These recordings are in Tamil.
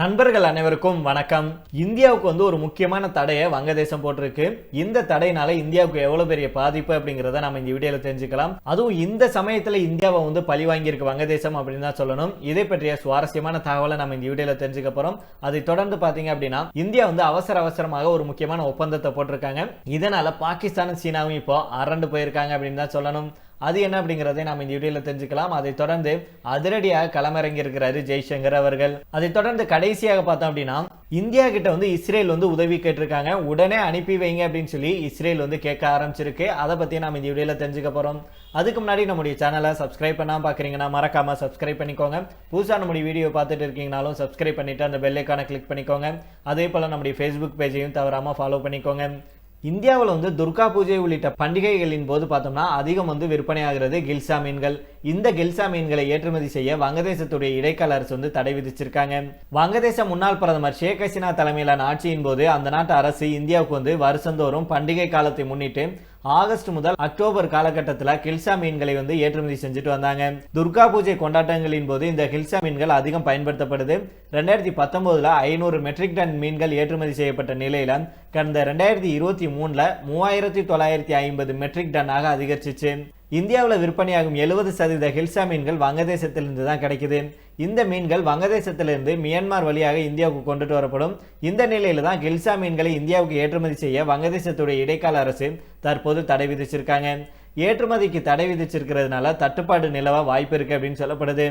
நண்பர்கள் அனைவருக்கும் வணக்கம். இந்தியாவுக்கு வந்து ஒரு முக்கியமான தடையை வங்கதேசம் போட்டிருக்கு. இந்த தடையினால இந்தியாவுக்கு எவ்வளவு பெரிய பாதிப்பு அப்படிங்கிறத நம்ம இந்த வீடியோல தெரிஞ்சுக்கலாம். அதுவும் இந்த சமயத்துல இந்தியாவை வந்து பழி வாங்கியிருக்கு வங்கதேசம் அப்படின்னு தான் சொல்லணும். இதை பற்றிய சுவாரஸ்யமான தகவலை நம்ம இந்த வீடியோல தெரிஞ்சுக்க போறோம். அதை தொடர்ந்து பாத்தீங்க அப்படின்னா இந்தியா வந்து அவசர அவசரமாக ஒரு முக்கியமான ஒப்பந்தத்தை போட்டிருக்காங்க. இதனால பாகிஸ்தானும் சீனாவும் இப்போ அரண்டு போயிருக்காங்க அப்படின்னு தான் சொல்லணும். அது என்ன அப்படிங்கிறதை நாம் இந்த வீடியோவில் தெரிஞ்சுக்கலாம். அதை தொடர்ந்து அதிரடியாக களமிறங்கி இருக்கிறாரு ஜெய்சங்கர் அவர்கள். அதை தொடர்ந்து கடைசியாக பார்த்தோம் அப்படின்னா இந்தியா கிட்ட வந்து இஸ்ரேல் வந்து உதவி கேட்டிருக்காங்க. உடனே அனுப்பி வைங்க அப்படின்னு சொல்லி இஸ்ரேல் வந்து கேட்க ஆரம்பிச்சிருக்கு. அதை பற்றி நாம் இந்த வீடியோவில் தெரிஞ்சுக்க போகிறோம் அதுக்கு முன்னாடி நம்முடைய சேனலை சப்ஸ்கிரைப் பண்ணாமல் பார்க்குறீங்கன்னா மறக்காம சப்ஸ்கிரைப் பண்ணிக்கோங்க. புதுசாக நம்முடைய வீடியோ பார்த்துட்டு இருக்கீங்கனாலும் சப்ஸ்கிரைப் பண்ணிட்டு அந்த பெல்லைக்கான கிளிக் பண்ணிக்கோங்க. அதே போல் நம்முடைய ஃபேஸ்புக் பேஜையும் தவறாமல் ஃபாலோ பண்ணிக்கோங்க. இந்தியாவில் வந்து துர்கா பூஜை உள்ளிட்ட பண்டிகைகளின் போது பார்த்தோம்னா அதிகம் வந்து விற்பனையாகிறது கில்சா மீன்கள். இந்த கில்சா மீன்களை ஏற்றுமதி செய்ய வங்கதேசத்துடைய இடைக்கால அரசு வந்து தடை விதிச்சிருக்காங்க. வங்கதேச முன்னாள் பிரதமர் ஷேக் ஹசீனா தலைமையிலான ஆட்சியின் போது அந்த நாட்டு அரசு இந்தியாவுக்கு வந்து வருஷந்தோறும் பண்டிகை காலத்தை முன்னிட்டு ஆகஸ்ட் முதல் அக்டோபர் காலகட்டத்தில் கில்சா மீன்களை வந்து ஏற்றுமதி செஞ்சுட்டு வந்தாங்க. துர்கா பூஜை கொண்டாட்டங்களின் போது இந்த கில்சா மீன்கள் அதிகம் பயன்படுத்தப்படுது. ரெண்டாயிரத்தி பத்தொன்பதுல ஐநூறு மெட்ரிக் டன் மீன்கள் ஏற்றுமதி செய்யப்பட்ட நிலையில கடந்த ரெண்டாயிரத்தி இருபத்தி மூணுல மூவாயிரத்தி தொள்ளாயிரத்தி ஐம்பது மெட்ரிக் டன்னாக அதிகரிச்சிச்சு. இந்தியாவில் விற்பனையாகும் எழுபது சதவீத ஹில்சா மீன்கள் வங்கதேசத்திலிருந்து தான் கிடைக்குது. இந்த மீன்கள் வங்கதேசத்திலிருந்து மியான்மர் வழியாக இந்தியாவுக்கு கொண்டுட்டு வரப்படும். இந்த நிலையில தான் கில்சா மீன்களை இந்தியாவுக்கு ஏற்றுமதி செய்ய வங்கதேசத்துடைய இடைக்கால அரசு தற்போது தடை விதிச்சிருக்காங்க. ஏற்றுமதிக்கு தடை விதிச்சிருக்கிறதுனால தட்டுப்பாடு நிலவ வாய்ப்பு இருக்கு அப்படின்னு சொல்லப்படுது.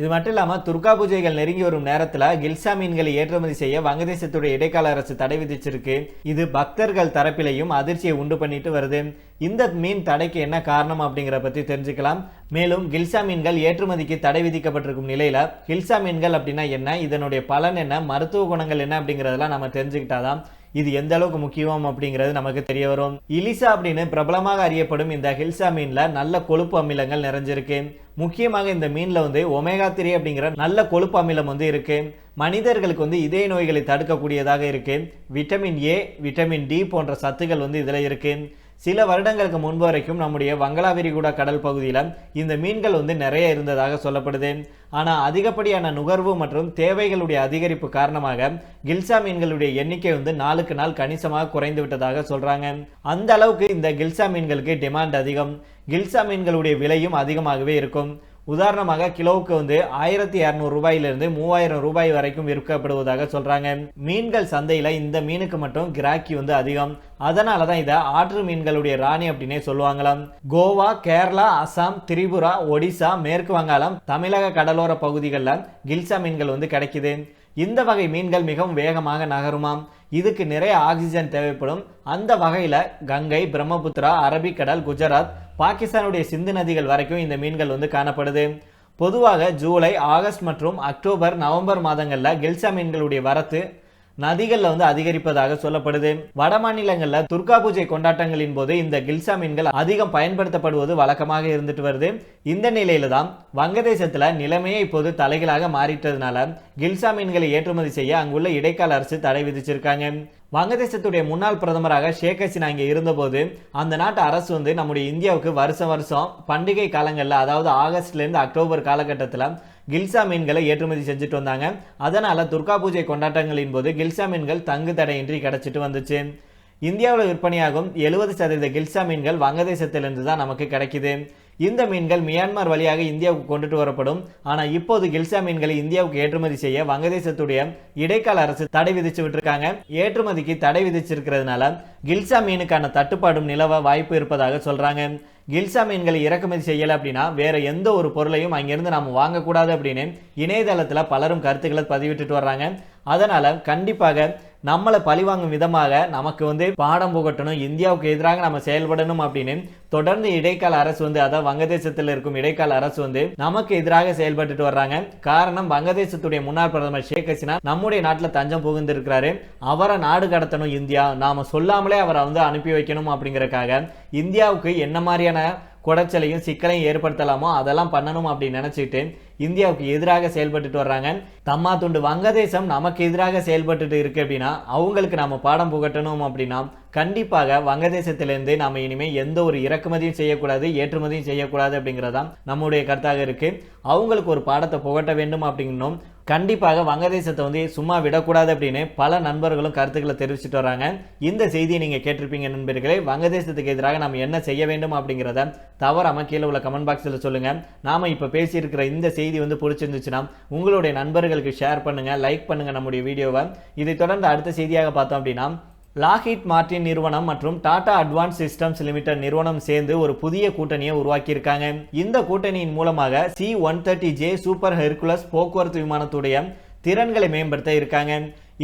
இது மட்டும் இல்லாமல் துர்கா பூஜைகள் நெருங்கி வரும் நேரத்தில் கில்சா மீன்களை ஏற்றுமதி செய்ய வங்கதேசத்துடைய இடைக்கால அரசு தடை விதிச்சிருக்கு. இது பக்தர்கள் தரப்பிலையும் அதிர்ச்சியை உண்டு பண்ணிட்டு வருது. இந்த மீன் தடைக்கு என்ன காரணம் அப்படிங்கிற பற்றி தெரிஞ்சுக்கலாம். மேலும் கில்சா மீன்கள் ஏற்றுமதிக்கு தடை விதிக்கப்பட்டிருக்கும் நிலையில் கில்சா மீன்கள் அப்படின்னா என்ன இதனுடைய பலன் என்ன மருத்துவ குணங்கள் என்ன அப்படிங்கிறதெல்லாம் நம்ம தெரிஞ்சுக்கிட்டாதான் இது எந்த அளவுக்கு முக்கியம் அப்படிங்கிறது நமக்கு தெரிய வரும். இலிசா அப்படின்னு பிரபலமாக அறியப்படும் இந்த ஹில்சா மீன்ல நல்ல கொழுப்பு அமிலங்கள் நிறைஞ்சிருக்கு. முக்கியமாக இந்த மீனில் வந்து ஒமேகா த்ரீ அப்படிங்கிற நல்ல கொழுப்பு அமிலம் வந்து இருக்குது மனிதர்களுக்கு வந்து இதய நோய்களை தடுக்கக்கூடியதாக இருக்குது விட்டமின் ஏ விட்டமின் டி போன்ற சத்துக்கள் வந்து இதில் இருக்குது சில வருடங்களுக்கு முன்பு வரைக்கும் நம்முடைய வங்களா விரிகுடா கடல் பகுதியில் இந்த மீன்கள் வந்து நிறைய இருந்ததாக சொல்லப்படுது. ஆனால் அதிகப்படியான நுகர்வு மற்றும் தேவைகளுடைய அதிகரிப்பு காரணமாக கில்சா மீன்களுடைய எண்ணிக்கை வந்து நாளுக்கு நாள் கணிசமாக குறைந்து விட்டதாக சொல்கிறாங்க அந்த அளவுக்கு இந்த கில்சா மீன்களுக்கு டிமாண்ட் அதிகம். கில்சா மீன்களுடைய விலையும் அதிகமாகவே இருக்கும். உதாரணமாக கிலோவுக்கு வந்து ஆயிரத்தி இரநூறு ரூபாயிலிருந்து மூவாயிரம் ரூபாய் வரைக்கும் விற்கப்படுவதாக சொல்றாங்க. மீன்கள் சந்தையில இந்த மீனுக்கு மட்டும் கிராக்கி வந்து அதிகம். அதனால தான் இதை ஆற்று மீன்களுடைய ராணி அப்படின்னே சொல்லுவாங்களாம். கோவா கேரளா அசாம் திரிபுரா ஒடிசா மேற்கு வங்காளம் தமிழக கடலோர பகுதிகளில் கில்சா மீன்கள் வந்து கிடைக்குது. இந்த வகை மீன்கள் மிகவும் வேகமாக நகருமாம். இதுக்கு நிறைய ஆக்சிஜன் தேவைப்படும். அந்த வகையில் கங்கை பிரம்மபுத்திரா அரபிக்கடல் குஜராத் பாகிஸ்தானுடைய சிந்து நதிகள் வரைக்கும் இந்த மீன்கள் வந்து காணப்படுது. பொதுவாக ஜூலை ஆகஸ்ட் மற்றும் அக்டோபர் நவம்பர் மாதங்களில் கெல்சா மீன்களுடைய வரத்து நதிகளில் வந்து அதிகரிப்பதாக சொல்லப்படுது. வட மாநிலங்களில் துர்கா பூஜை கொண்டாட்டங்களின் போது இந்த கில்சா மீன்கள் அதிகம் பயன்படுத்தப்படுவது வழக்கமாக இருந்துட்டு வருது. இந்த நிலையில தான் வங்கதேசத்தில் நிலைமையே இப்போது தலைகளாக மாறிட்டதுனால கில்சா மீன்களை ஏற்றுமதி செய்ய அங்குள்ள இடைக்கால அரசு தடை விதிச்சிருக்காங்க. வங்கதேசத்துடைய முன்னாள் பிரதமராக ஷேக் ஹசீனா இங்கே இருந்தபோது அந்த நாட்டு அரசு வந்து நம்முடைய இந்தியாவுக்கு வருஷம் வருஷம் பண்டிகை காலங்களில் அதாவது ஆகஸ்ட்லேருந்து அக்டோபர் காலகட்டத்தில் கில்சா மீன்களை ஏற்றுமதி செஞ்சுட்டு வந்தாங்க. அதனால் துர்கா பூஜை கொண்டாட்டங்களின் போது கில்சா மீன்கள் தங்கு தடையின்றி கிடச்சிட்டு வந்துச்சு. இந்தியாவில் விற்பனையாகும் எழுபது சதவீத கில்சா மீன்கள் வங்கதேசத்திலிருந்து தான் நமக்கு கிடைக்குது. இந்த மீன்கள் மியான்மர் வழியாக இந்தியாவுக்கு கொண்டுட்டு வரப்படும். ஆனால் இப்போது கில்சா மீன்களை இந்தியாவுக்கு ஏற்றுமதி செய்ய வங்கதேசத்துடைய இடைக்கால அரசு தடை விதிச்சு விட்டுருக்காங்க. ஏற்றுமதிக்கு தடை விதிச்சிருக்கிறதுனால கில்சா மீனுக்கான தட்டுப்பாடும் நிலவ வாய்ப்பு இருப்பதாக சொல்கிறாங்க கில்சா மீன்களை இறக்குமதி செய்யலை அப்படின்னா வேற எந்த ஒரு பொருளையும் அங்கிருந்து நாம் வாங்கக்கூடாது அப்படின்னு இணையதளத்தில் பலரும் கருத்துக்களை பதிவிட்டுட்டு வர்றாங்க. அதனால் கண்டிப்பாக நம்மளை பழிவாங்கும் விதமாக நமக்கு வந்து பாடம் புகட்டணும் இந்தியாவுக்கு எதிராக நம்ம செயல்படணும் அப்படின்னு தொடர்ந்து இடைக்கால அரசு வந்து அதாவது வங்கதேசத்தில் இருக்கும் இடைக்கால அரசு வந்து நமக்கு எதிராக செயல்பட்டுட்டு வர்றாங்க. காரணம் வங்கதேசத்துடைய முன்னாள் பிரதமர் ஷேக் ஹசினா நம்முடைய நாட்டில் தஞ்சம் புகுந்திருக்கிறாரு. அவரை நாடு கடத்தணும் இந்தியா நாம சொல்லாமலே அவரை வந்து அனுப்பி வைக்கணும் அப்படிங்கறக்காக இந்தியாவுக்கு என்ன மாதிரியான குடைச்சலையும் சிக்கலையும் ஏற்படுத்தலாமோ அதெல்லாம் பண்ணணும் அப்படின்னு நினைச்சிட்டு இந்தியாவுக்கு எதிராக செயல்பட்டுட்டு வர்றாங்க. தம்மா துண்டு வங்கதேசம் நமக்கு எதிராக செயல்பட்டுட்டு இருக்கு அப்படின்னா அவங்களுக்கு நாம பாடம் புகட்டணும் அப்படின்னா கண்டிப்பாக வங்கதேசத்திலிருந்து நாம இனிமே எந்த ஒரு இறக்குமதியும் செய்யக்கூடாது ஏற்றுமதியும் செய்யக்கூடாது அப்படிங்கிறதான் நம்முடைய கருத்தாக இருக்கு. அவங்களுக்கு ஒரு பாடத்தை புகட்ட வேண்டும் அப்படின்னும் கண்டிப்பாக வங்கதேசத்தை வந்து சும்மா விடக்கூடாது அப்படின்னு பல நண்பர்களும் கருத்துக்களை தெரிவிச்சுட்டு வராங்க இந்த செய்தியை நீங்கள் கேட்டிருப்பீங்க நண்பர்களே வங்கதேசத்துக்கு எதிராக நம்ம என்ன செய்ய வேண்டும் அப்படிங்கிறத தவறாமல் கீழே உள்ள கமெண்ட் பாக்ஸில் சொல்லுங்கள் நாம இப்போ பேசியிருக்கிற இந்த செய்தி வந்து பிடிச்சிருந்துச்சுன்னா உங்களுடைய நண்பர்களுக்கு ஷேர் பண்ணுங்க லைக் பண்ணுங்க நம்முடைய வீடியோவை. இதை தொடர்ந்து அடுத்த செய்தியாக பார்த்தோம் அப்படின்னா லாஹிட் மார்டின் நிறுவனம் மற்றும் டாடா அட்வான்ஸ் சிஸ்டம்ஸ் லிமிடெட் நிறுவனம் சேர்ந்து ஒரு புதிய கூட்டணியை உருவாக்கியிருக்காங்க. இந்த கூட்டணியின் மூலமாக C one thirty J super Hercules போக்குவரத்து விமானத்துடைய திறன்களை மேம்படுத்த இருக்காங்க.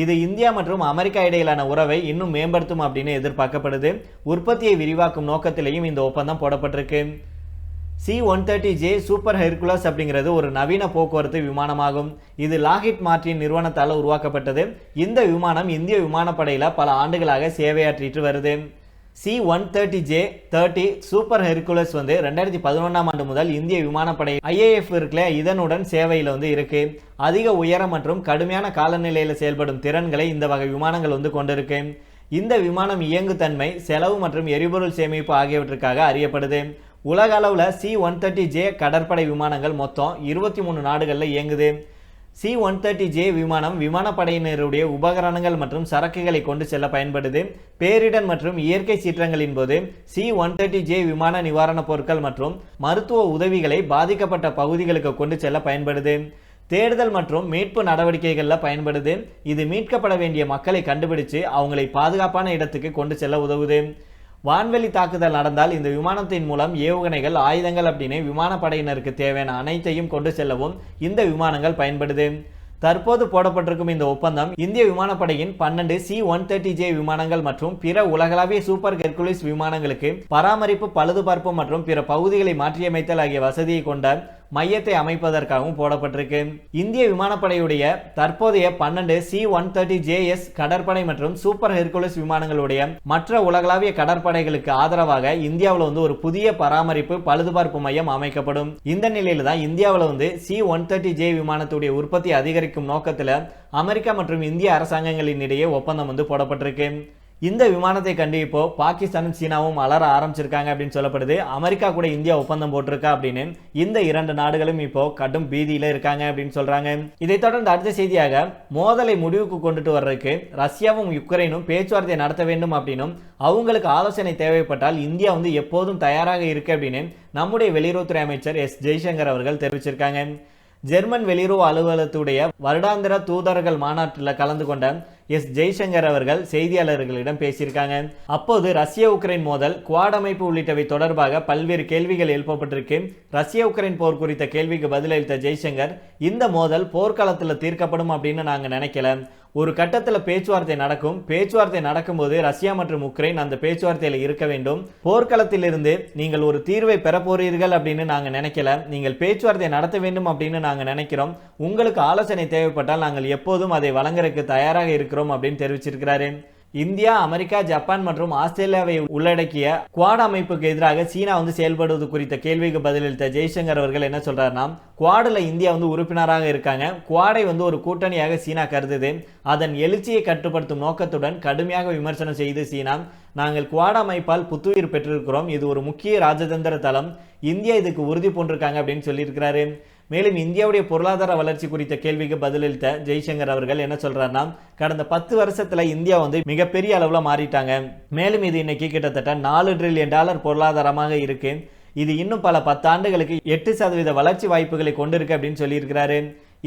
இது இந்தியா மற்றும் அமெரிக்கா இடையிலான உறவை இன்னும் மேம்படுத்தும் அப்படின்னு எதிர்பார்க்கப்படுது. உற்பத்தியை விரிவாக்கும் நோக்கத்திலையும் இந்த ஒப்பந்தம் போடப்பட்டிருக்கு. C one thirty J super Hercules அப்படிங்கிறது ஒரு நவீன போக்குவரத்து விமானமாகும். இது லாகிட் மார்டின் நிறுவனத்தால் உருவாக்கப்பட்டது. இந்த விமானம் இந்திய விமானப்படையில் பல ஆண்டுகளாக சேவையாற்றிட்டு வருது. C one thirty J thirty super Hercules வந்து ரெண்டாயிரத்தி பதினொன்றாம் ஆண்டு முதல் இந்திய விமானப்படை ஐஏஎஃப் இருக்குல்ல இதனுடன் சேவையில் வந்து இருக்கு. அதிக உயரம் மற்றும் கடுமையான காலநிலையில் செயல்படும் திறன்களை இந்த வகை விமானங்கள் வந்து கொண்டிருக்கு. இந்த விமானம் இயங்குத்தன்மை செலவு மற்றும் எரிபொருள் சேமிப்பு ஆகியவற்றுக்காக அறியப்படுது. உலக அளவில் சி ஒன் தேர்ட்டி ஜே கடற்படை விமானங்கள் மொத்தம் இருபத்தி மூணு நாடுகளில் இயங்குது. சி ஒன் தேர்ட்டி ஜே விமானம் விமானப்படையினருடைய உபகரணங்கள் மற்றும் சரக்குகளை கொண்டு செல்ல பயன்படுது. பேரிடர் மற்றும் இயற்கை சீற்றங்களின் போது சி ஒன் தேர்ட்டி ஜே விமான நிவாரணப் பொருட்கள் மற்றும் மருத்துவ உதவிகளை பாதிக்கப்பட்ட பகுதிகளுக்கு கொண்டு செல்ல பயன்படுது. தேடுதல் மற்றும் மீட்பு நடவடிக்கைகளில் பயன்படுது. இது மீட்கப்பட வேண்டிய மக்களை கண்டுபிடிச்சு அவங்களை பாதுகாப்பான இடத்துக்கு கொண்டு செல்ல உதவுது. வான்வெளி தாக்குதல் நடந்தால் இந்த விமானத்தின் மூலம் ஏவுகணைகள் ஆயுதங்கள் அப்படின்னு விமானப்படையினருக்கு தேவையான அனைத்தையும் கொண்டு செல்லவும் இந்த விமானங்கள் பயன்படுது. தற்போது போடப்பட்டிருக்கும் இந்த ஒப்பந்தம் இந்திய விமானப்படையின் பன்னெண்டு சி ஒன் தேர்ட்டி ஜே விமானங்கள் மற்றும் பிற உலகளாவிய சூப்பர் ஹெர்குலிஸ் விமானங்களுக்கு பராமரிப்பு பழுதுபார்ப்பு மற்றும் பிற பகுதிகளை மாற்றியமைத்தல் ஆகிய வசதியை கொண்ட மையத்தை அமைப்பதற்காகவும் போடப்பட்டிருக்கு. இந்திய விமானப்படையுடைய தற்போதைய பன்னெண்டு சி ஒன் தேர்ட்டி ஜேஎஸ் கடற்படை மற்றும் சூப்பர் ஹெர்குலஸ் விமானங்களுடைய மற்ற உலகளாவிய கடற்படைகளுக்கு ஆதரவாக இந்தியாவில் வந்து ஒரு புதிய பராமரிப்பு பழுதுபார்ப்பு மையம் அமைக்கப்படும். இந்த நிலையில தான் இந்தியாவில் வந்து சி ஒன் தேர்ட்டி ஜே விமானத்துடைய உற்பத்தி அதிகரிக்கும் நோக்கத்தில் அமெரிக்கா மற்றும் இந்திய அரசாங்கங்களின் இடையே ஒப்பந்தம் வந்து போடப்பட்டிருக்கு. இந்த விமானத்தை கண்டு இப்போ பாகிஸ்தானும் சீனாவும் அலற ஆரம்பிச்சிருக்காங்க அப்படின்னு சொல்லப்படுது. அமெரிக்கா கூட இந்தியா ஒப்பந்தம் போட்டிருக்கா அப்படின்னு இந்த இரண்டு நாடுகளும் இப்போ கடும் பீதியில இருக்காங்க அப்படின்னு சொல்றாங்க. இதை தொடர்ந்து அடுத்த செய்தியாக மோதலை முடிவுக்கு கொண்டுட்டு வர்றதுக்கு ரஷ்யாவும் யுக்ரைனும் பேச்சுவார்த்தை நடத்த வேண்டும் அப்படின்னும் அவங்களுக்கு ஆலோசனை தேவைப்பட்டால் இந்தியா வந்து எப்போதும் தயாராக இருக்கு அப்படின்னு நம்முடைய வெளியுறவுத்துறை அமைச்சர் எஸ் ஜெய்சங்கர் அவர்கள் தெரிவிச்சிருக்காங்க. ஜெர்மன் வெளியுறவு அலுவலகத்துடைய வருடாந்திர தூதர்கள் மாநாட்டில் கலந்து கொண்ட எஸ். ஜெய்சங்கர் அவர்கள் செய்தியாளர்களிடம் பேசியிருக்காங்க. அப்போது ரஷ்ய உக்ரைன் மோதல் குவாட் அமைப்பு உள்ளிட்டவை தொடர்பாக பல்வேறு கேள்விகள் எழுப்பப்பட்டிருக்கு. ரஷ்ய உக்ரைன் போர் குறித்த கேள்விக்கு பதிலளித்த ஜெய்சங்கர் இந்த மோதல் போர்க்காலத்தில் தீர்க்கப்படும் அப்படின்னு நாங்கள் நினைக்கல. ஒரு கட்டத்தில் பேச்சுவார்த்தை நடக்கும். பேச்சுவார்த்தை நடக்கும்போது ரஷ்யா மற்றும் உக்ரைன் அந்த பேச்சுவார்த்தையில் இருக்க வேண்டும். போர்க்களத்திலிருந்து நீங்கள் ஒரு தீர்வை பெற போறீர்கள் அப்படின்னு நாங்கள் நினைக்கல. நீங்கள் பேச்சுவார்த்தை நடத்த வேண்டும் அப்படின்னு நாங்கள் நினைக்கிறோம். உங்களுக்கு ஆலோசனை தேவைப்பட்டால் நாங்கள் எப்போதும் அதை வழங்குறதுக்கு தயாராக இருக்கிறோம் அப்படின்னு தெரிவிச்சிருக்கிறாரு. இந்தியா அமெரிக்கா ஜப்பான் மற்றும் ஆஸ்திரேலியாவை உள்ளடக்கிய குவாட் அமைப்புக்கு எதிராக சீனா வந்து செயல்படுவது குறித்த கேள்விக்கு பதிலளித்த ஜெய்சங்கர் அவர்கள் என்ன சொல்றாருன்னா குவாடில் இந்தியா வந்து உறுப்பினராக இருக்காங்க. குவாடை வந்து ஒரு கூட்டணியாக சீனா கருதுது. அதன் எழுச்சியை கட்டுப்படுத்தும் நோக்கத்துடன் கடுமையாக விமர்சனம் செய்து சீனா நாங்கள் குவாட் அமைப்பால் புத்துயிர் பெற்றிருக்கிறோம். இது ஒரு முக்கிய ராஜதந்திர தளம். இந்தியா இதுக்கு உறுதி பூண்டிருக்காங்க அப்படின்னு சொல்லியிருக்கிறாரு. மேலும் இந்தியாவுடைய பொருளாதார வளர்ச்சி குறித்த கேள்விக்கு பதிலளித்த ஜெய்சங்கர் அவர்கள் என்ன சொல்றாருன்னா கடந்த பத்து வருஷத்துல இந்தியா வந்து மிகப்பெரிய அளவில் மாறிட்டாங்க. மேலும் இது இன்னைக்கு கிட்டத்தட்ட நாலு ட்ரில்லியன் டாலர் பொருளாதாரமாக இருக்கு. இது இன்னும் பல பத்தாண்டுகளுக்கு எட்டு சதவீத வளர்ச்சி வாய்ப்புகளை கொண்டிருக்கு அப்படின்னு சொல்லியிருக்கிறாரு.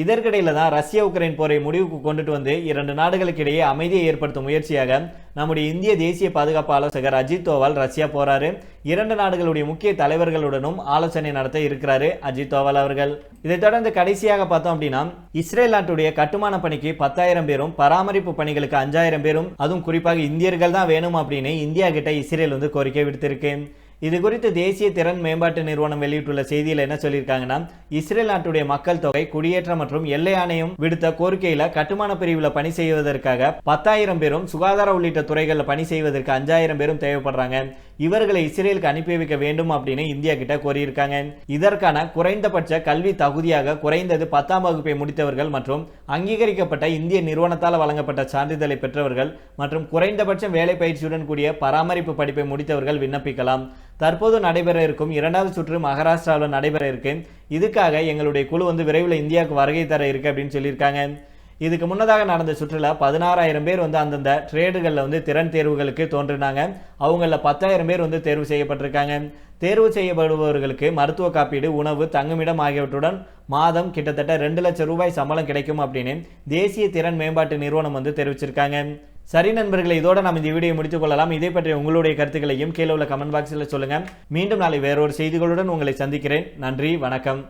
இதற்கிடையில தான் ரஷ்ய உக்ரைன் போரை முடிவுக்கு கொண்டுட்டு வந்து இரண்டு நாடுகளுக்கு இடையே அமைதியை ஏற்படுத்தும் முயற்சியாக நம்முடைய இந்திய தேசிய பாதுகாப்பு ஆலோசகர் அஜித் தோவால் ரஷ்யா போறாரு. இரண்டு நாடுகளுடைய முக்கிய தலைவர்களுடனும் ஆலோசனை நடத்த இருக்கிறாரு அஜித் தோவால் அவர்கள். இதைத் தொடர்ந்து கடைசியாக பார்த்தோம் அப்படின்னா இஸ்ரேல் நாட்டுடைய கட்டுமான பணிக்கு பத்தாயிரம் பேரும் பராமரிப்பு பணிகளுக்கு அஞ்சாயிரம் பேரும் அதுவும் குறிப்பாக இந்தியர்கள் தான் வேணும் அப்படின்னு இந்தியா கிட்ட இஸ்ரேல் வந்து கோரிக்கை விடுத்திருக்கு. இது குறித்து தேசிய திறன் மேம்பாட்டு நிறுவனம் வெளியிட்டுள்ள செய்தியில் என்ன சொல்லியிருக்காங்கன்னா இஸ்ரேல் நாட்டுடைய மக்கள் தொகை குடியேற்றம் மற்றும் எல்லை ஆணையம் விடுத்த கோரிக்கையில கட்டுமான பிரிவில் பணி செய்வதற்காக பத்தாயிரம் பேரும் சுகாதார உள்ளிட்ட துறைகளில் பணி செய்வதற்கு அஞ்சாயிரம் பேரும் தேவைப்படுறாங்க. இவர்களை இஸ்ரேலுக்கு அனுப்பி வைக்க வேண்டும் அப்படின்னு இந்தியா கிட்ட கோரியிருக்காங்க. இதற்கான குறைந்தபட்ச கல்வி தகுதியாக குறைந்தது பத்தாம் வகுப்பை முடித்தவர்கள் மற்றும் அங்கீகரிக்கப்பட்ட இந்திய நிறுவனத்தால் வழங்கப்பட்ட சான்றிதழை பெற்றவர்கள் மற்றும் குறைந்தபட்சம் வேலை பயிற்சியுடன் கூடிய பராமரிப்பு படிப்பை முடித்தவர்கள் விண்ணப்பிக்கலாம். தற்போது நடைபெற இருக்கும் இரண்டாவது சுற்று மகாராஷ்டிராவில் நடைபெற இருக்கு. இதுக்காக எங்களுடைய குழு வந்து விரைவில் இந்தியாவுக்கு வருகை தர இருக்கு அப்படின்னு சொல்லியிருக்காங்க. இதுக்கு முன்னதாக நடந்த சுற்றுலா பதினாறாயிரம் பேர் வந்து அந்தந்த ட்ரேடுகளில் வந்து திறன் தேர்வுகளுக்கு தோன்றினாங்க. அவங்களில் பத்தாயிரம் பேர் வந்து தேர்வு செய்யப்பட்டிருக்காங்க. தேர்வு செய்யப்படுபவர்களுக்கு மருத்துவ காப்பீடு உணவு தங்குமிடம் ஆகியவற்றுடன் மாதம் கிட்டத்தட்ட ரெண்டு லட்சம் ரூபாய் சம்பளம் கிடைக்கும் அப்படின்னு தேசிய திறன் மேம்பாட்டு நிறுவனம் வந்து தெரிவிச்சிருக்காங்க. சரி நண்பர்களை இதோட நம்ம இந்த வீடியோ முடித்துக் கொள்ளலாம். இதை பற்றி உங்களுடைய கருத்துக்களையும் கீழே உள்ள கமெண்ட் பாக்ஸில் சொல்லுங்கள் மீண்டும் நாளை வேறொரு செய்திகளுடன் உங்களை சந்திக்கிறேன். நன்றி வணக்கம்.